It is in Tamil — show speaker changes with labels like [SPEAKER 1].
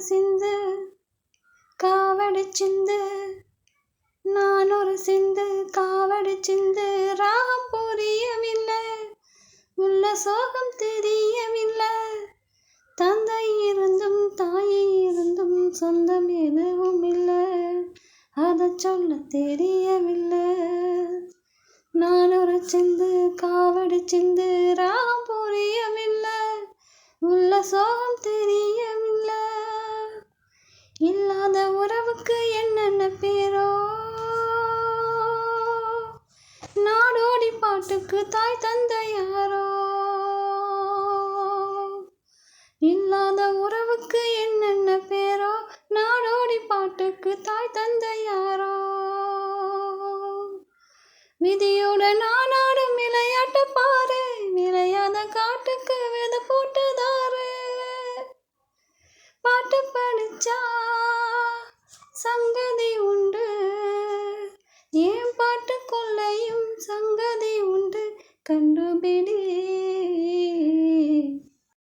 [SPEAKER 1] சிந்து காவடி சிந்து. நான் ஒரு சிந்து காவடி சிந்து. ராகம் புரியவில்லை உள்ள சோகம் தெரியவில்லை. தந்தை இருந்தும் தாயை இருந்தும் சொந்தம் எதுவும் இல்லை. அதை சொல்ல தெரியவில்லை. நான் ஒரு சிந்து காவடி சிந்து. ராகம் புரியவில்லை உள்ள சோகம் தெரிய இல்லாத உறவுக்கு என்னென்ன பேரோ? நாடோடி பாட்டுக்கு தாய் தந்தையாரோ இல்லாத உறவுக்கு என்னென்ன பேரோ? நாடோடி பாட்டுக்கு தாய் தந்தையாரோ யாரோ? விதியோட நானாடும் விளையாட்டு பாரு விளையாத காட்டுக்கு வித போட்டதாரு பாட்டு படிச்சா ಕಂಡುಬಿಡಿ